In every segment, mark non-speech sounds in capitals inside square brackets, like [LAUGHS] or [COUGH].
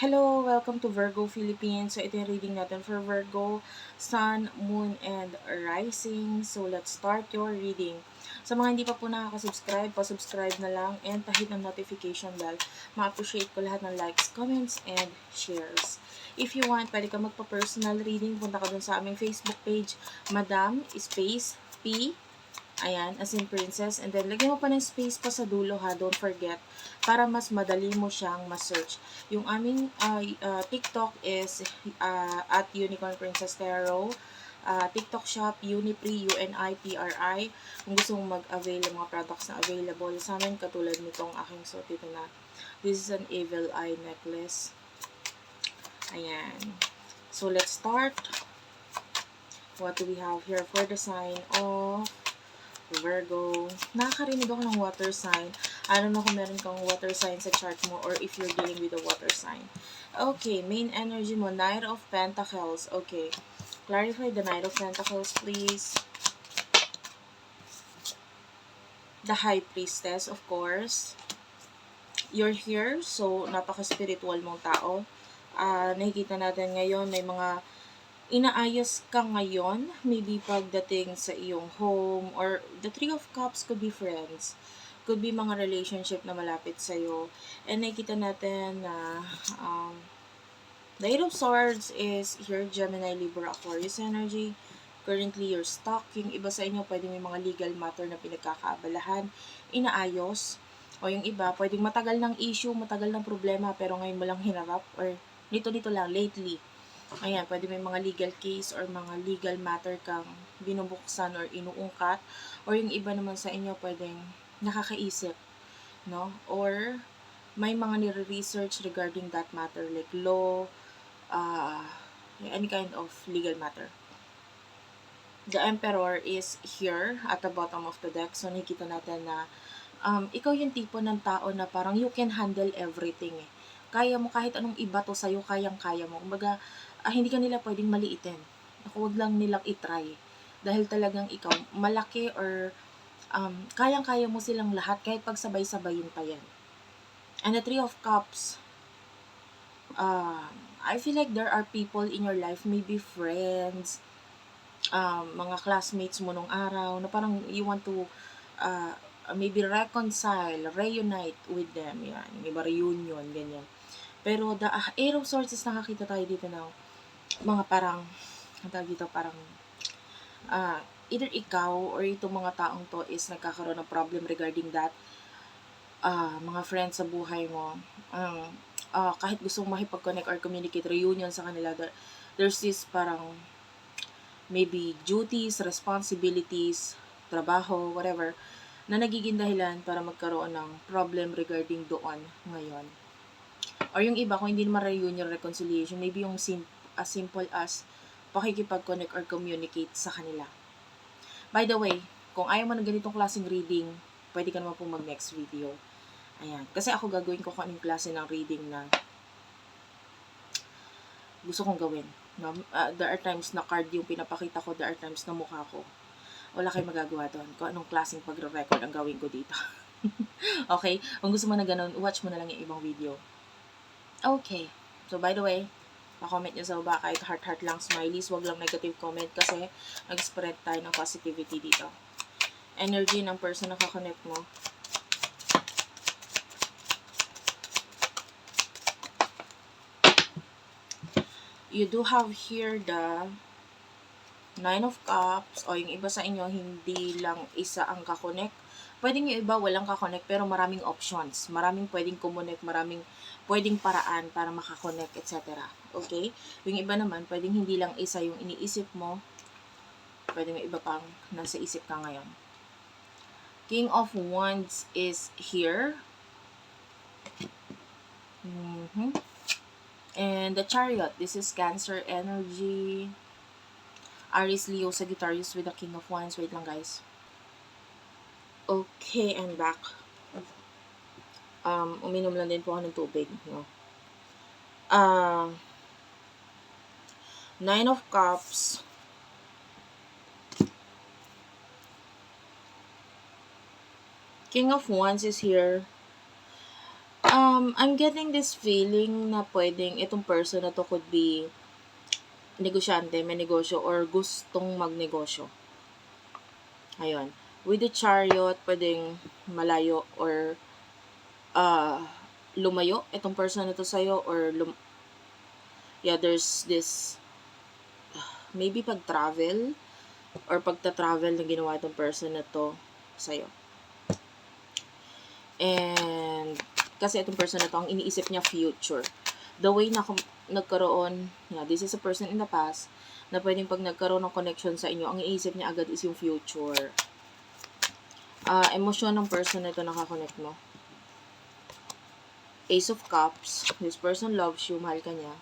Hello, welcome to Virgo Philippines. So, ito yung reading natin for Virgo, Sun, Moon, and Rising. So, let's start your reading. Sa mga hindi pa po nakaka-subscribe, pa-subscribe na lang and pahit ng notification bell. Ma-appreciate ko lahat ng likes, comments, and shares. If you want, pwede ka magpa-personal reading. Punta ka dun sa aming Facebook page, Madam Space P Ayan, as in princess. And then, lagyan mo pa ng space pa sa dulo ha. Don't forget. Para mas madali mo siyang ma-search. Yung aming uh, uh, TikTok is uh, at Unicorn Princess Tarot. Uh, TikTok shop, Unipri, U-N-I-P-R-I. Kung gusto mong mag-avail ng mga products na available sa amin, katulad nitong aking suot ito na. This is an evil eye necklace. Ayan. So, let's start. What do we have here for the sign of Virgo. Nakakarinig ako ng water sign. Don't know kung meron kang water sign sa chart mo or if you're dealing with a water sign. Okay, main energy mo, Knight of Pentacles. Okay. Clarify the Knight of Pentacles, please. The High Priestess, of course. You're here, so napaka-spiritual mong tao. Uh, nakikita natin ngayon, may mga inaayos ka ngayon, maybe pagdating sa iyong home, or the Three of Cups could be friends, could be mga relationship na malapit sa'yo. And nakikita natin na um, the Eight of Swords is your Gemini, Libra, Aquarius energy. Currently, you're stuck. Yung iba sa inyo, pwede may mga legal matter na pinagkakaabalahan, inaayos. O yung iba, pwedeng matagal ng issue, matagal ng problema, pero ngayon mo lang hinarap, or nito-nito lang, lately Ayan, pwede may mga legal case or mga legal matter kang binubuksan or inuungkat. Or yung iba naman sa inyo pwedeng nakakaisip, no? Or may mga nire-research regarding that matter like law, uh, any kind of legal matter. The Emperor is here at the bottom of the deck. So, nakikita natin na um, ikaw yung tipo ng tao na parang you can handle everything eh. Kaya mo kahit anong iba to sa'yo, kayang-kaya mo. Kumbaga, ah, hindi ka nila pwedeng maliitin. Ako, wag lang nilang itry. Dahil talagang ikaw, malaki or um, kayang-kaya mo silang lahat kahit pagsabay-sabayin pa yan. And the Three of Cups, uh, I feel like there are people in your life, maybe friends, um, mga classmates mo nung araw, na parang you want to uh, maybe reconcile, reunite with them. Yan, yung iba reunion, ganyan. Pero the uh, Eight of Swords is nakakita tayo dito ng mga parang, ang dito, parang, uh, either ikaw or itong mga taong to is nagkakaroon ng problem regarding that, uh, mga friends sa buhay mo, um, uh, kahit gusto mong makipag-connect or communicate, reunion sa kanila, there, there's this parang, maybe duties, responsibilities, trabaho, whatever, na nagiging dahilan para magkaroon ng problem regarding doon ngayon. Or yung iba, kung hindi naman reunion reconciliation, maybe yung sim as simple as pakikipag-connect or communicate sa kanila. By the way, kung ayaw mo ng ganitong klaseng reading, pwede ka naman pong mag-next video. Ayan. Kasi ako gagawin ko kung anong klase ng reading na gusto kong gawin. No? Uh, there are times na card yung pinapakita ko, there are times na mukha ko. Wala kayong magagawa doon. Kung anong klaseng pagre-record ang gawin ko dito. [LAUGHS] okay? Kung gusto mo na ganun, watch mo na lang yung ibang video. Okay. So, by the way, Pa-comment nyo sa baba kahit heart-heart lang, smileys. Huwag lang negative comment kasi nag-spread tayo ng positivity dito. Energy ng person na kakonect mo. You do have here the Nine of Cups o yung iba sa inyo hindi lang isa ang kakonect Pwedeng yung iba walang kakonect pero maraming options. Maraming pwedeng kumonek, maraming pwedeng paraan para makakonect, etc. Okay? Yung iba naman, pwedeng hindi lang isa yung iniisip mo. Pwedeng yung iba pang nasa isip ka ngayon. King of Wands is here. Mm-hmm. And the Chariot, this is Cancer energy. Aries, Leo, Sagittarius with the King of Wands. Wait lang guys. Okay, I'm back. Um, uminom lang din po ako ng tubig, no? Uh, Nine of Cups. King of Wands is here. Um, I'm getting this feeling na pwedeng itong person na to could be negosyante, may negosyo, or gustong magnegosyo. Ayun. With the chariot, pwedeng malayo or uh, lumayo itong person na to sa'yo or lum yeah, there's this maybe pag-travel or pagta-travel na ginawa itong person na to sa'yo. And kasi itong person na to, ang iniisip niya future. The way na nagkaroon, yeah, this is a person in the past, na pwedeng pag nagkaroon ng connection sa inyo, ang iniisip niya agad is yung future. Ah, emosyon ng person na to nakakonect mo. Ace of Cups, this person loves you, mahal ka niya.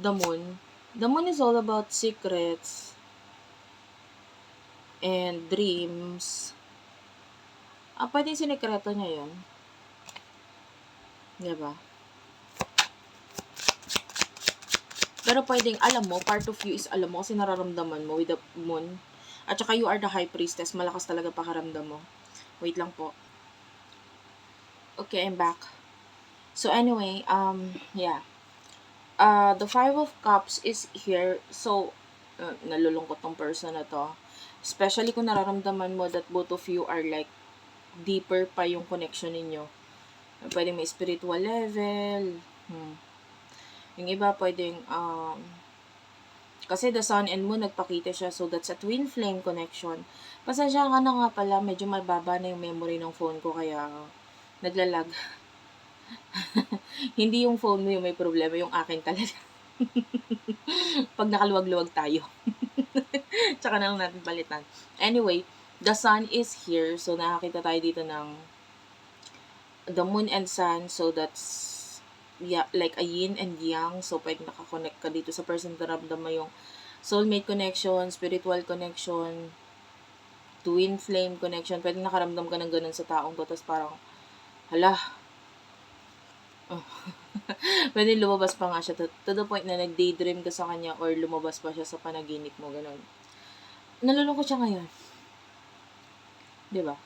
The Moon, the Moon is all about secrets and dreams. Ah, pwede sinikreto niya yun. Diba? Pero pwedeng, alam mo, part of you is alam mo kasi nararamdaman mo with the moon. At saka you are the high priestess, malakas talaga pakaramdam mo. Wait lang po. Okay, I'm back. So anyway, um, yeah. Uh, the Five of Cups is here. So, uh, nalulungkot tong person na to. Especially kung nararamdaman mo that both of you are like deeper pa yung connection ninyo. Pwede may spiritual level. Hmm. Yung iba pwedeng, um, kasi the sun and moon nagpakita siya, so that's a twin flame connection. Pasensya ka na nga pala, medyo mababa na yung memory ng phone ko, kaya naglalag. [LAUGHS] [LAUGHS] Hindi yung phone mo yung may problema, yung akin talaga. [LAUGHS] Pag nakaluwag-luwag tayo. [LAUGHS] Tsaka na lang natin palitan. Anyway, the sun is here, so nakakita tayo dito ng the moon and sun, so that's yeah, like a yin and yang, so pwede nakakonect ka dito sa person na ramdam mo yung soulmate connection, spiritual connection, twin flame connection, pwede nakaramdam ka ng ganun sa taong to, tapos parang, hala, oh. [LAUGHS] pwede lumabas pa nga siya to, to the point na nag-daydream ka sa kanya or lumabas pa siya sa panaginip mo, ganun. Nalulungkot siya ngayon. Di ba?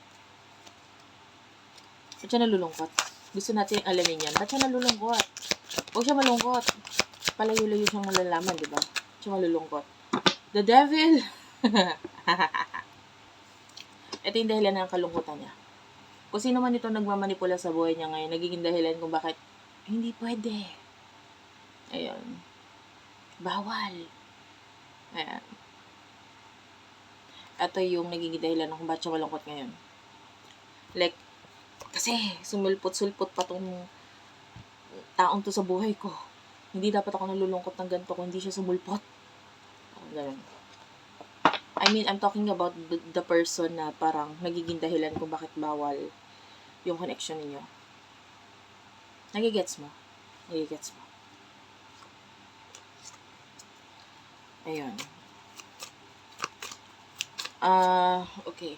Ba't siya nalulungkot? Gusto natin alamin yan. Ba't siya nalulungkot? Huwag siya malungkot. Palayo-layo siyang malalaman, di ba? Siya malulungkot. The devil! [LAUGHS] Ito yung dahilan ng kalungkutan niya. Kung sino man ito nagmamanipula sa buhay niya ngayon, nagiging dahilan kung bakit hindi pwede. Ayun. Bawal. Ayan. Ito yung nagiging dahilan kung bakit siya malungkot ngayon. Like, kasi sumulpot-sulpot pa tong taong to sa buhay ko. Hindi dapat ako nalulungkot ng ganito kung hindi siya sumulpot. Ganun. I mean, I'm talking about the, the person na parang nagiging dahilan kung bakit bawal yung connection ninyo. Nagigets mo? Nagigets mo? Ayun. Ah, okay.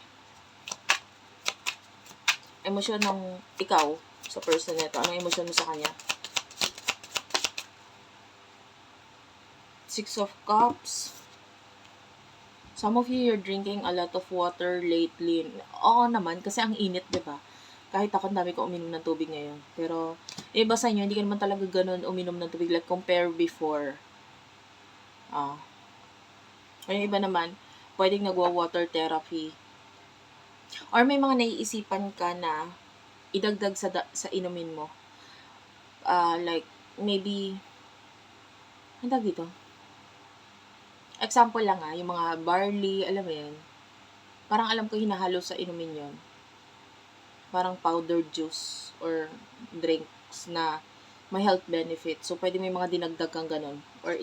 Emosyon ng ikaw sa person nito. Anong emosyon mo sa kanya? Six of Cups. Some of you, you're drinking a lot of water lately. Oo naman, kasi ang init, di ba? Kahit ako, dami ko uminom ng tubig ngayon. Pero, iba sa inyo, hindi ka naman talaga ganun uminom ng tubig. Like, compare before. Ah. yung iba naman, pwedeng nagwa-water therapy. Or may mga naiisipan ka na idagdag sa, sa inumin mo. Ah, like, maybe, ang dito? Example lang ah, yung mga barley, alam mo yan. Parang alam ko hinahalo sa inumin yon Parang powdered juice or drinks na may health benefit. So, pwede may mga dinagdag kang ganun. Or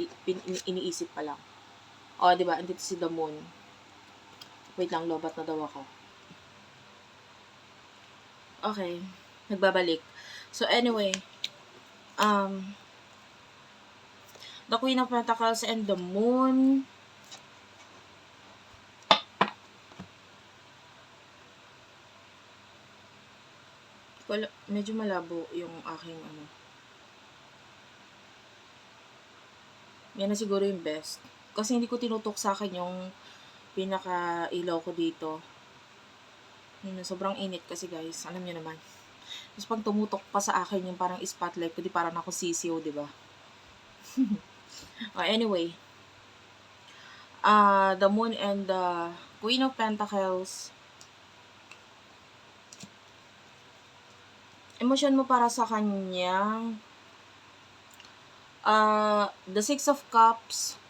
iniisip pa lang. O, di ba? Andito si the moon. Wait lang, lobat na daw ako. Okay. Nagbabalik. So, anyway. Um, the Queen of Pentacles and the Moon. Wala, medyo malabo yung aking ano. Yan na siguro yung best. Kasi hindi ko tinutok sa akin yung pinaka ilaw ko dito. Yun, sobrang init kasi guys. Alam niyo naman. Tapos pag tumutok pa sa akin yung parang spotlight ko, di parang ako sisiyo, di ba? oh, [LAUGHS] anyway, uh, the moon and the queen of pentacles, emosyon mo para sa kanya, uh, the six of cups,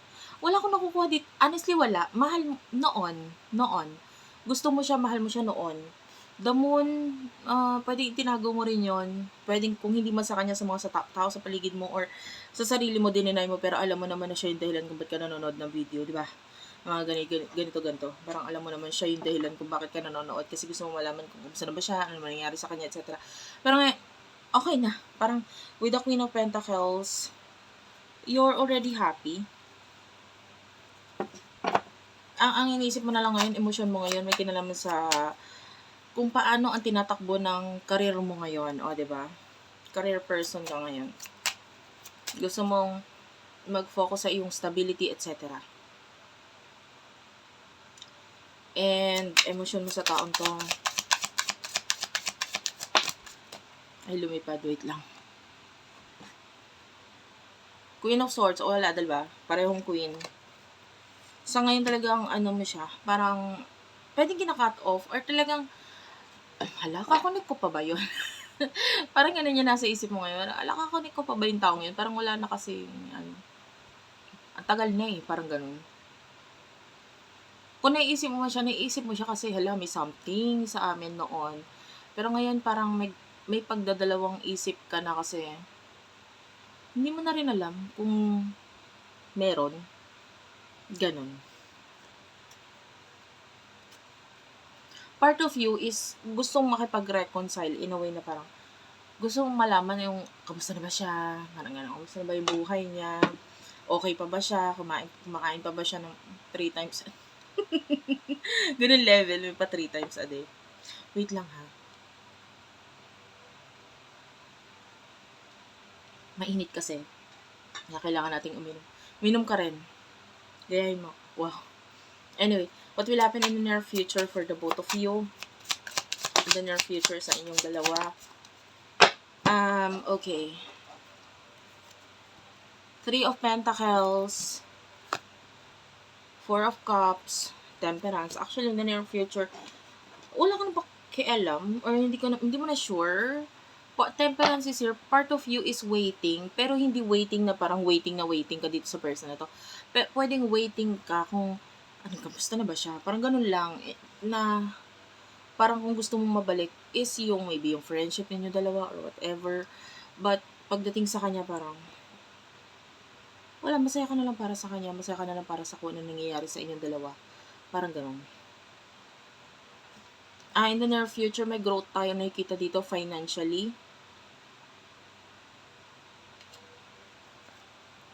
wala akong nakukuha dito. Honestly, wala. Mahal noon. Noon. Gusto mo siya, mahal mo siya noon. The moon, uh, pwede itinago mo rin yon Pwedeng kung hindi man sa kanya sa mga sa ta- tao sa paligid mo or sa sarili mo, dininay mo, pero alam mo naman na siya yung dahilan kung ba't ka nanonood ng video, di ba? Mga ganito, ganito, ganito. Parang alam mo naman siya yung dahilan kung bakit ka nanonood kasi gusto mo malaman kung kumusta na ba siya, ano nangyayari sa kanya, etc. Pero nga, okay na. Parang with the Queen of Pentacles, you're already happy ang, ang iniisip mo na lang ngayon, emosyon mo ngayon, may kinalaman sa kung paano ang tinatakbo ng career mo ngayon, o, ba diba? Career person ka ngayon. Gusto mong mag-focus sa iyong stability, etc. And, emosyon mo sa taong to, ay lumipad, wait lang. Queen of Swords, o wala, diba? Parehong queen sa ngayon talagang ano mo siya, parang pwedeng kina-cut off or talagang hala, kakunik ko pa ba yun? [LAUGHS] parang ganun yung nasa isip mo ngayon. Ala, kakunik ko pa ba yung taong yun? Parang wala na kasi, ano, ang tagal na eh, parang ganun. Kung naiisip mo siya, naiisip mo siya kasi, hala, may something sa amin noon. Pero ngayon, parang may, may pagdadalawang isip ka na kasi, hindi mo na rin alam kung meron Ganon. Part of you is gustong makipag-reconcile in a way na parang gusto mong malaman yung kamusta na ba siya, parang gano'n, kamusta na ba yung buhay niya, okay pa ba siya, kumain, kumakain pa ba siya ng three times [LAUGHS] Ganun level, may pa three times a day. Wait lang ha. Mainit kasi. Kaya kailangan nating uminom. Minom ka rin. Gayahin mo. Wow. Anyway, what will happen in the near future for the both of you? In the near future sa inyong dalawa. Um, okay. Three of Pentacles. Four of Cups. Temperance. Actually, in the near future, wala ko na pakialam or hindi ko na, hindi mo na sure temperance is here, part of you is waiting, pero hindi waiting na parang waiting na waiting ka dito sa person na to. Pero pwedeng waiting ka kung, ano, kamusta na ba siya? Parang ganun lang, eh, na, parang kung gusto mong mabalik, is yung maybe yung friendship ninyo dalawa or whatever. But, pagdating sa kanya, parang, wala, masaya ka na lang para sa kanya, masaya ka na lang para sa kung ano nangyayari sa inyong dalawa. Parang ganun. Ah, in the near future, may growth tayo nakikita dito financially.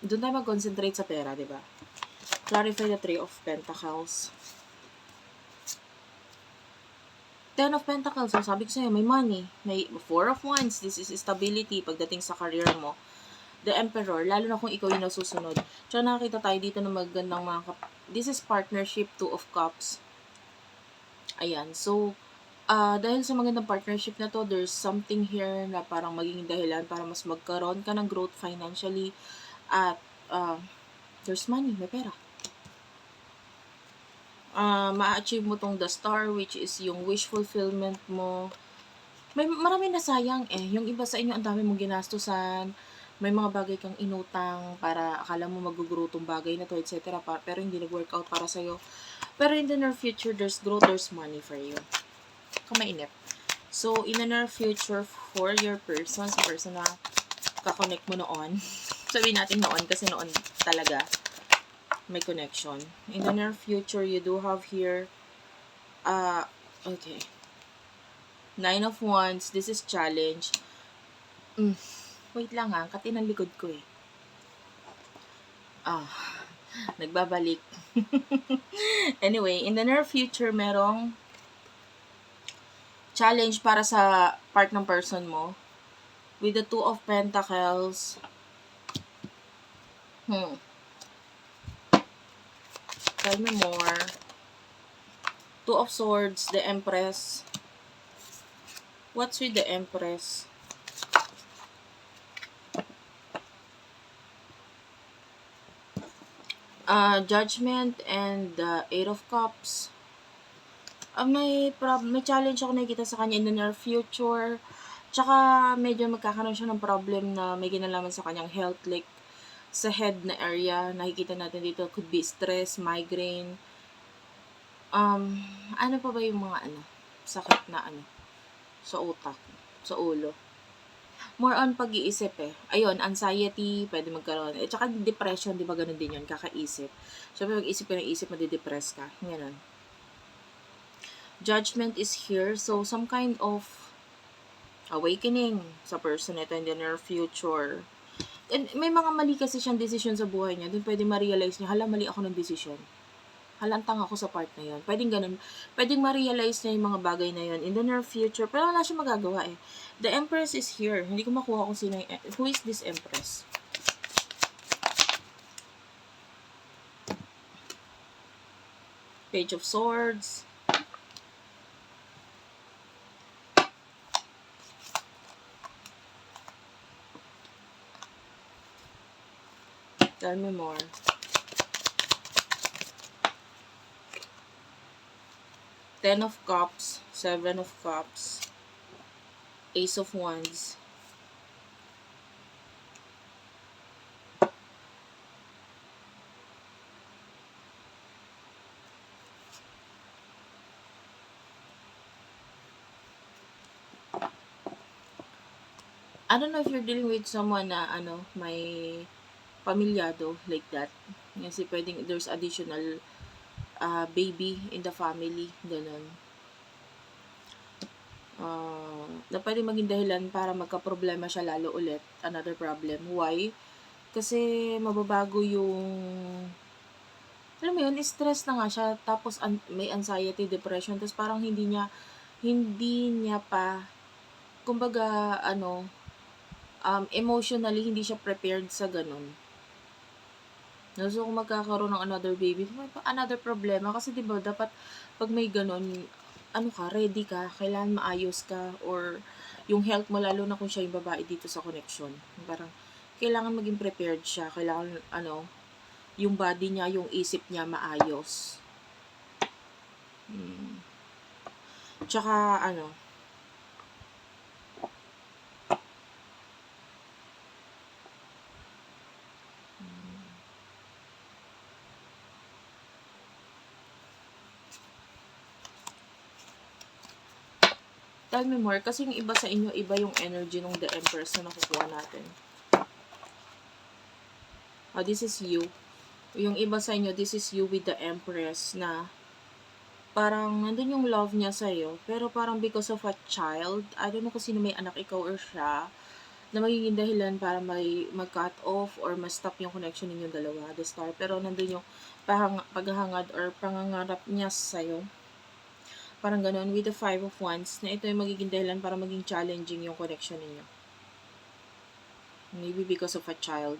doon tayo mag-concentrate sa pera, di ba? Clarify the Three of Pentacles. Ten of Pentacles, so sabi ko sa'yo, may money. May Four of Wands, this is stability pagdating sa career mo. The Emperor, lalo na kung ikaw yung nasusunod. Tsaka nakakita tayo dito ng magandang mga kap- This is partnership, Two of Cups. Ayan, so, uh, dahil sa magandang partnership na to, there's something here na parang magiging dahilan para mas magkaroon ka ng growth financially at uh, there's money, may pera. Uh, ma-achieve mo tong the star which is yung wish fulfillment mo. May marami na sayang eh. Yung iba sa inyo ang dami mong ginastusan. May mga bagay kang inutang para akala mo mag-grow tong bagay na to, etc. Pero hindi nag-work out para sa'yo. Pero in the near future, there's growth, there's money for you. Kumainip. So, in the near future, for your person, sa person na kakonect mo noon, [LAUGHS] sabihin natin noon kasi noon talaga may connection. In the near future, you do have here, uh, okay. Nine of Wands, this is challenge. Mm, wait lang ha, kati ng likod ko eh. Ah, nagbabalik. [LAUGHS] anyway, in the near future, merong challenge para sa part ng person mo. With the Two of Pentacles, Hmm. Tell me more. Two of Swords, the Empress. What's with the Empress? Uh, Judgment and the Eight of Cups. Uh, may, prob- may challenge ako nakikita sa kanya in the near future. Tsaka medyo magkakaroon siya ng problem na may ginalaman sa kanyang health like sa head na area. Nakikita natin dito could be stress, migraine. Um, ano pa ba yung mga ano? Sakit na ano? Sa utak, sa ulo. More on pag-iisip eh. Ayun, anxiety, pwede magkaroon. Eh, tsaka depression, di ba ganun din yun, kakaisip. So, pag isip ka ng isip, madidepress ka. Ganun. Judgment is here. So, some kind of awakening sa person ito in the near future. And may mga mali kasi siyang decision sa buhay niya. Doon pwede ma-realize niya, hala, mali ako ng decision. Hala, ang tanga ako sa part na yun. Pwedeng ganun. Pwedeng ma-realize niya yung mga bagay na yun in the near future. Pero wala siya magagawa eh. The Empress is here. Hindi ko makuha kung sino yung... Who is this Empress? Page of Swords. Tell me more. Ten of Cups, Seven of Cups, Ace of Wands. I don't know if you're dealing with someone na ano, may pamilyado like that. Kasi pwedeng there's additional uh, baby in the family, ganun. Uh, na pwede maging dahilan para magka-problema siya lalo ulit. Another problem. Why? Kasi mababago yung alam mo yun, stress na nga siya, tapos an- may anxiety, depression, tapos parang hindi niya, hindi niya pa, kumbaga, ano, um, emotionally, hindi siya prepared sa ganun. No, so, kung magkakaroon ng another baby, may another problema. Kasi, di ba, dapat, pag may ganun, ano ka, ready ka, kailangan maayos ka, or yung health mo, lalo na kung siya yung babae dito sa connection. Parang, kailangan maging prepared siya. Kailangan, ano, yung body niya, yung isip niya maayos. Hmm. Tsaka, ano, tell me more. Kasi yung iba sa inyo, iba yung energy ng The Empress na nakukuha natin. Oh, this is you. Yung iba sa inyo, this is you with the Empress na parang nandun yung love niya sa'yo, pero parang because of a child, I don't know kung sino may anak, ikaw or siya, na magiging dahilan para may mag-cut off or ma-stop yung connection ninyong dalawa, the star. Pero nandun yung pahang, paghahangad or pangangarap niya sa'yo. Parang ganun, with the five of wands, na ito yung magiging dahilan para maging challenging yung connection ninyo. Maybe because of a child.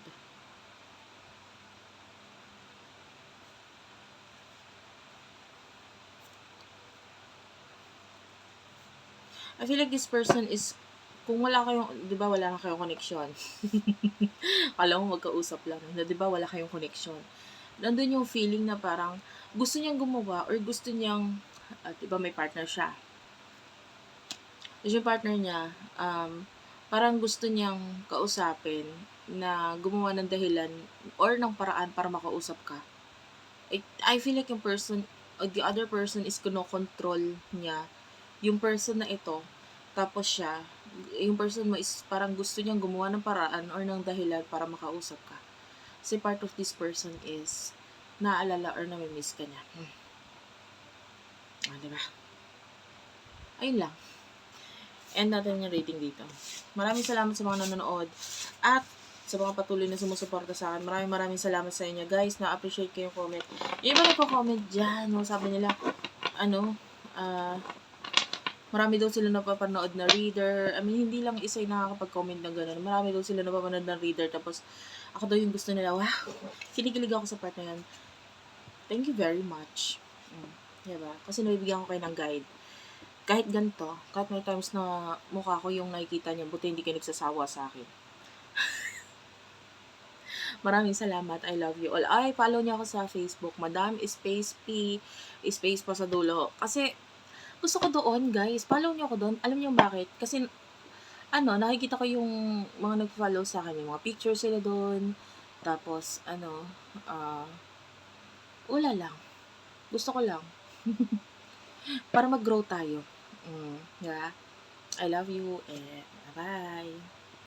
I feel like this person is, kung wala kayong, di ba wala na kayong connection? [LAUGHS] Kala mo magkausap lang. Na, di ba wala kayong connection? Nandun yung feeling na parang gusto niyang gumawa or gusto niyang, uh, di ba may partner siya. Tapos yung partner niya, um, parang gusto niyang kausapin na gumawa ng dahilan or ng paraan para makausap ka. I, I feel like yung person, or the other person is kino-control niya yung person na ito, tapos siya, yung person mo is parang gusto niyang gumawa ng paraan or ng dahilan para makausap ka. Kasi part of this person is naalala or namimiss ka niya. Hmm. Ah, diba? Ayun lang. End natin yung rating dito. Maraming salamat sa mga nanonood. At sa mga patuloy na sumusuporta sa akin. Maraming maraming salamat sa inyo. Guys, na-appreciate ko yung comment. Yung iba nagko-comment dyan. No? Sabi nila, ano, ah, uh, marami daw sila napapanood na reader. I mean, hindi lang isa yung nakakapag-comment ng gano'n. Marami daw sila napapanood na reader. Tapos, ako daw yung gusto nila. Wow! Kinikilig ako sa part na yan. Thank you very much. Mm, diba? Kasi nabibigyan ko kayo ng guide. kahit ganito, kahit may times na mukha ko yung nakikita niyo, buti hindi kayo nagsasawa sa akin. [LAUGHS] Maraming salamat. I love you all. Ay, follow niyo ako sa Facebook. Madam Space P Space pa sa dulo. Kasi, gusto ko doon, guys. Follow niyo ako doon. Alam niyo bakit? Kasi, ano, nakikita ko yung mga nag-follow sa akin. Yung mga pictures sila doon. Tapos, ano, ah, wala lang. Gusto ko lang. Para mag-grow tayo. Mm, yeah. I love you and bye-bye.